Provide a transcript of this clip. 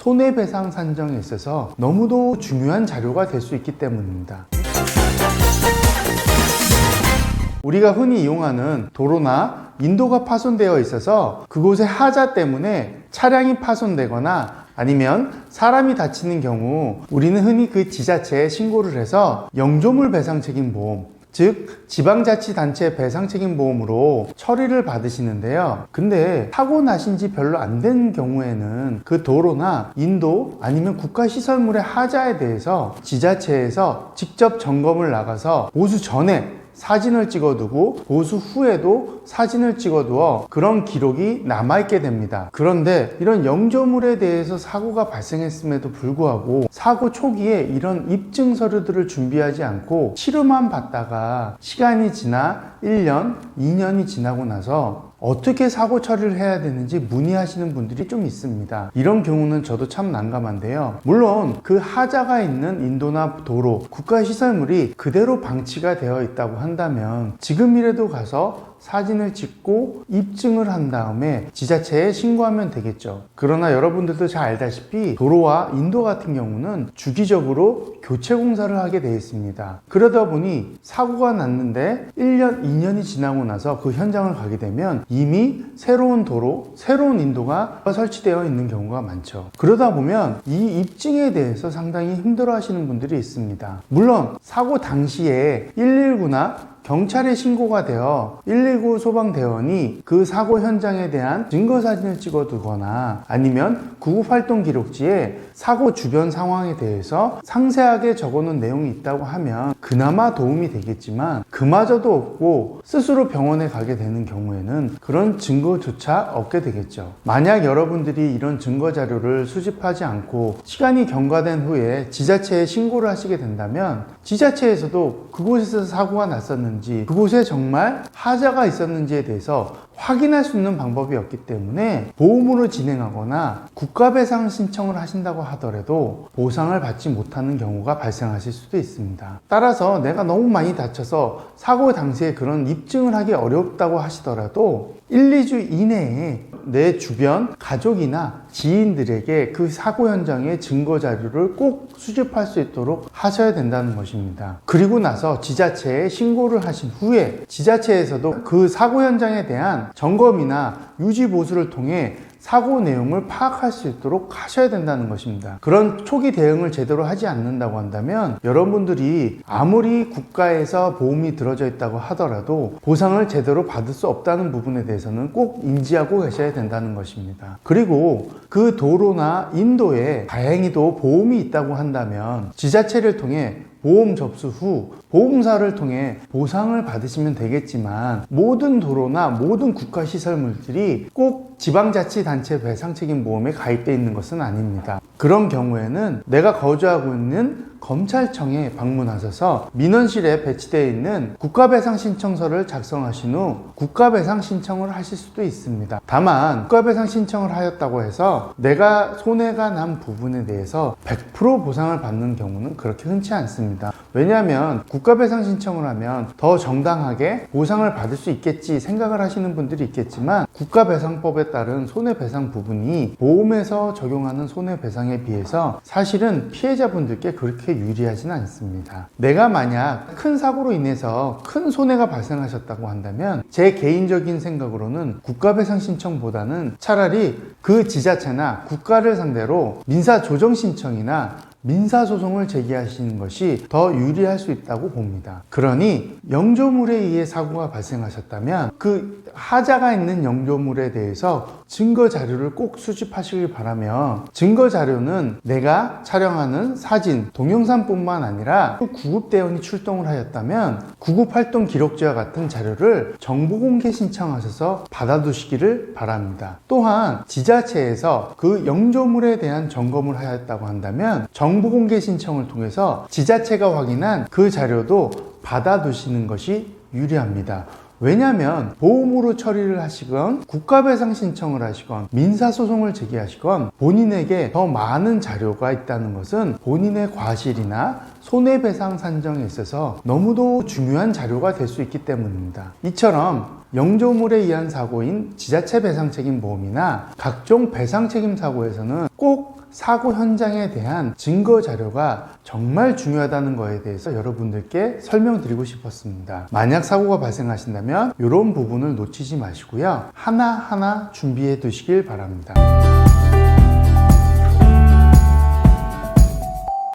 손해배상 산정에 있어서 너무도 중요한 자료가 될 수 있기 때문입니다. 우리가 흔히 이용하는 도로나 인도가 파손되어 있어서 그곳의 하자 때문에 차량이 파손되거나 아니면 사람이 다치는 경우 우리는 흔히 그 지자체에 신고를 해서 영조물 배상 책임 보험 즉 지방자치단체 배상책임보험으로 처리를 받으시는데요. 근데 사고 나신 지 별로 안 된 경우에는 그 도로나 인도 아니면 국가시설물의 하자에 대해서 지자체에서 직접 점검을 나가서 보수 전에 사진을 찍어두고 보수 후에도 사진을 찍어두어 그런 기록이 남아있게 됩니다. 그런데 이런 영조물에 대해서 사고가 발생했음에도 불구하고 사고 초기에 이런 입증 서류들을 준비하지 않고 치료만 받다가 시간이 지나 1년, 2년이 지나고 나서 어떻게 사고 처리를 해야 되는지 문의하시는 분들이 좀 있습니다. 이런 경우는 저도 참 난감한데요. 물론 그 하자가 있는 인도나 도로, 국가시설물이 그대로 방치가 되어 있다고 한다면 지금이라도 가서 사진을 찍고 입증을 한 다음에 지자체에 신고하면 되겠죠. 그러나 여러분들도 잘 알다시피 도로와 인도 같은 경우는 주기적으로 교체 공사를 하게 되어 있습니다. 그러다 보니 사고가 났는데 1년, 2년이 지나고 나서 그 현장을 가게 되면 이미 새로운 도로, 새로운 인도가 설치되어 있는 경우가 많죠. 그러다 보면 이 입증에 대해서 상당히 힘들어 하시는 분들이 있습니다. 물론 사고 당시에 119나 경찰에 신고가 되어 119 소방대원이 그 사고 현장에 대한 증거 사진을 찍어 두거나 아니면 구급 활동 기록지에 사고 주변 상황에 대해서 상세하게 적어 놓은 내용이 있다고 하면 그나마 도움이 되겠지만 그마저도 없고 스스로 병원에 가게 되는 경우에는 그런 증거조차 얻게 되겠죠. 만약 여러분들이 이런 증거 자료를 수집하지 않고 시간이 경과된 후에 지자체에 신고를 하시게 된다면 지자체에서도 그곳에서 사고가 났었는 지 그곳에 정말 하자가 있었는지에 대해서 확인할 수 있는 방법이 없기 때문에 보험으로 진행하거나 국가배상 신청을 하신다고 하더라도 보상을 받지 못하는 경우가 발생하실 수도 있습니다. 따라서 내가 너무 많이 다쳐서 사고 당시에 그런 입증을 하기 어렵다고 하시더라도 1, 2주 이내에 내 주변 가족이나 지인들에게 그 사고 현장의 증거 자료를 꼭 수집할 수 있도록 하셔야 된다는 것입니다. 그리고 나서 지자체에 신고를 하신 후에 지자체에서도 그 사고 현장에 대한 점검이나 유지 보수를 통해 사고 내용을 파악할 수 있도록 하셔야 된다는 것입니다. 그런 초기 대응을 제대로 하지 않는다고 한다면 여러분들이 아무리 국가에서 보험이 들어져 있다고 하더라도 보상을 제대로 받을 수 없다는 부분에 대해서는 꼭 인지하고 계셔야 된다는 것입니다. 그리고 그 도로나 인도에 다행히도 보험이 있다고 한다면 지자체를 통해 보험 접수 후 보험사를 통해 보상을 받으시면 되겠지만 모든 도로나 모든 국가 시설물들이 꼭 지방자치단체 배상책임보험에 가입되어 있는 것은 아닙니다. 그런 경우에는 내가 거주하고 있는 검찰청에 방문하셔서 민원실에 배치되어 있는 국가배상 신청서를 작성하신 후 국가배상 신청을 하실 수도 있습니다. 다만 국가배상 신청을 하였다고 해서 내가 손해가 난 부분에 대해서 100% 보상을 받는 경우는 그렇게 흔치 않습니다. 왜냐하면 국가배상 신청을 하면 더 정당하게 보상을 받을 수 있겠지 생각을 하시는 분들이 있겠지만 국가배상법에 따른 손해배상 부분이 보험에서 적용하는 손해배상에 비해서 사실은 피해자분들께 그렇게 유리하지는 않습니다. 내가 만약 큰 사고로 인해서 큰 손해가 발생하셨다고 한다면 제 개인적인 생각으로는 국가배상 신청보다는 차라리 그 지자체나 국가를 상대로 민사 조정 신청이나 민사소송을 제기하시는 것이 더 유리할 수 있다고 봅니다. 그러니 영조물에 의해 사고가 발생하셨다면 그 하자가 있는 영조물에 대해서 증거 자료를 꼭 수집하시길 바라며 증거 자료는 내가 촬영하는 사진, 동영상뿐만 아니라 구급대원이 출동을 하였다면 구급활동 기록지와 같은 자료를 정보공개 신청하셔서 받아두시기를 바랍니다. 또한 지자체에서 그 영조물에 대한 점검을 하였다고 한다면 정 보공개 신청을 통해서 지자체가 확인한 그 자료도 받아두시는 것이 유리합니다. 왜냐하면 보험으로 처리를 하시건 국가배상 신청을 하시건 민사소송을 제기하시건 본인에게 더 많은 자료가 있다는 것은 본인의 과실이나 손해배상 산정에 있어서 너무도 중요한 자료가 될 수 있기 때문입니다. 이처럼 영조물에 의한 사고인 지자체 배상 책임 보험이나 각종 배상 책임 사고에서는 꼭 사고 현장에 대한 증거 자료가 정말 중요하다는 거에 대해서 여러분들께 설명드리고 싶었습니다. 만약 사고가 발생하신다면 이런 부분을 놓치지 마시고요. 하나하나 준비해 두시길 바랍니다.